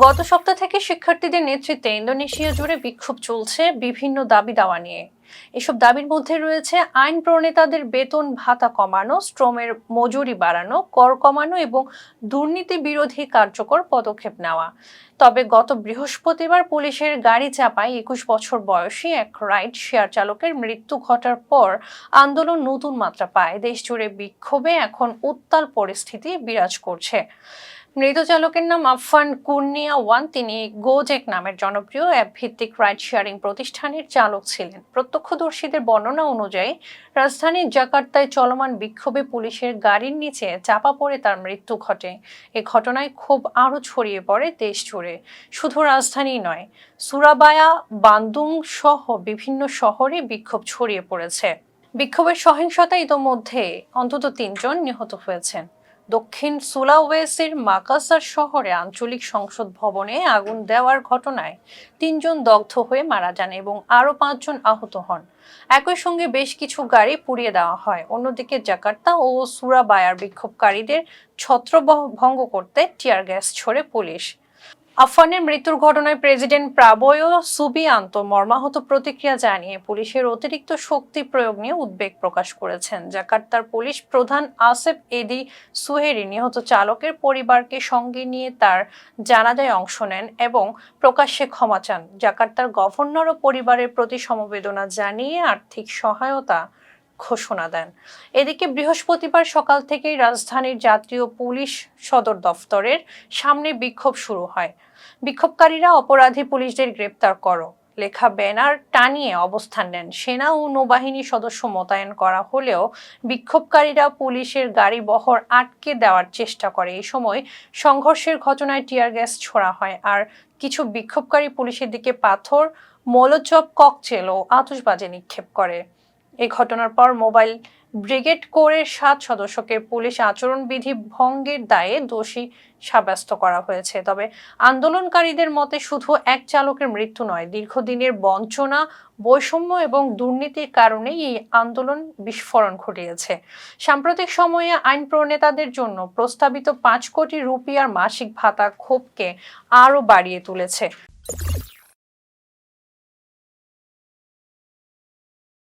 গত সপ্তাহ থেকে শিক্ষার্থীদের নেতৃত্বে ইন্দোনেশিয়া জুড়ে বিক্ষোভ চলছে বিভিন্ন দাবি দাওয়া নিয়ে। এসব দাবির মধ্যে রয়েছে আইন প্রণেতাদের বেতন ভাতা কমানো, শ্রমের মজুরি বাড়ানো, কর কমানো এবং দুর্নীতি বিরোধী কার্যকর পদক্ষেপ নেওয়া। তবে গত বৃহস্পতিবার পুলিশের গাড়ি চাপায় একুশ বছর বয়সী এক রাইড শেয়ার চালকের মৃত্যু ঘটার পর আন্দোলন নতুন মাত্রা পায়। দেশ জুড়ে বিক্ষোভে এখন উত্তাল পরিস্থিতি বিরাজ করছে। মৃত চালকের নাম আফফান কুর্নিয়া ওয়ান। তিনি গোজেক নামের জনপ্রিয় অ্যাপ ভিত্তিক রাইড শেয়ারিং প্রতিষ্ঠানের চালক ছিলেন। প্রত্যক্ষদর্শীদের বর্ণনা অনুযায়ী রাজধানীর জাকার্তায় চলমান বিক্ষোভে পুলিশের গাড়ির নিচে চাপা পড়ে তার মৃত্যু ঘটে। এ ঘটনায় ক্ষোভ আরও ছড়িয়ে পড়ে দেশ জুড়ে। শুধু রাজধানী নয়, সুরাবায়া, বান্দুং সহ বিভিন্ন শহরে বিক্ষোভ ছড়িয়ে পড়েছে। বিক্ষোভের সহিংসতা ইতোমধ্যে অন্তত তিনজন নিহত হয়েছেন। দক্ষিণ সুলাওয়েসির মাকাসার শহরে আঞ্চলিক সংসদ ভবনে আগুন দেওয়ার ঘটনায় তিনজন দগ্ধ হয়ে মারা যান এবং আরও পাঁচজন আহত হন। একই সঙ্গে বেশ কিছু গাড়ি পুড়িয়ে দেওয়া হয়। অন্যদিকে জাকার্তা ও সুরাবায়ার বিক্ষোভকারীদের ছত্রভঙ্গ করতে টিয়ার গ্যাস ছড়ে পুলিশ আফফানের মৃত্যুর ঘটনায় প্রেসিডেন্ট প্রাবয় সুবিয়ান্ত মর্মাহত প্রতিক্রিয়া জানিয়ে পুলিশের অতিরিক্ত শক্তি প্রয়োগ নিয়ে উদ্বেগ প্রকাশ করেছেন। জাকার্তার পুলিশ প্রধান আসেফ এডি সুহেরি নিহত চালকের পরিবারকে সঙ্গে নিয়ে তার জানাজায় অংশ নেন এবং প্রকাশ্যে ক্ষমা চান। জাকার্তার গভর্নর ও পরিবারের প্রতি সমবেদনা জানিয়ে আর্থিক সহায়তা ঘোষণা দেন। এদিকে বৃহস্পতিবার সকাল থেকেই রাজধানীর জাতীয় পুলিশ সদর দফতরের সামনে বিক্ষোভ শুরু হয়। বিক্ষোভকারীরা অপরাধী পুলিশদের গ্রেপ্তার করো। লেখা ব্যানার টানিয়ে অবস্থান নেন। সেনা ও নৌবাহিনী সদস্য মোতায়েন করা হলেও বিক্ষোভকারীরা পুলিশের গাড়ি বহর আটকে দেওয়ার চেষ্টা করে। এই সময় সংঘর্ষের ঘটনায় টিয়ার গ্যাস ছোড়া হয় আর কিছু বিক্ষোভকারী পুলিশের দিকে পাথর, মলোচপ, ককটেল ও আতশবাজি নিক্ষেপ করে। এই ঘটনার পর মোবাইল ব্রিগেড কোরের সাত সদস্যকে পুলিশ আচরণবিধি ভঙ্গের দায়ে দোষী সাব্যস্ত করা হয়েছে। তবে আন্দোলনকারীদের মতে শুধু এক চালকের মৃত্যু নয়, দীর্ঘদিনের বঞ্চনা, বৈষম্য এবং দুর্নীতির কারণেই এই আন্দোলন বিস্ফোরণ ঘটিয়েছে। সাম্প্রতিক সময়ে আইন প্রণেতাদের জন্য প্রস্তাবিত পাঁচ কোটি রুপিয়ার মাসিক ভাতা ক্ষোভকে আরও বাড়িয়ে তুলেছে।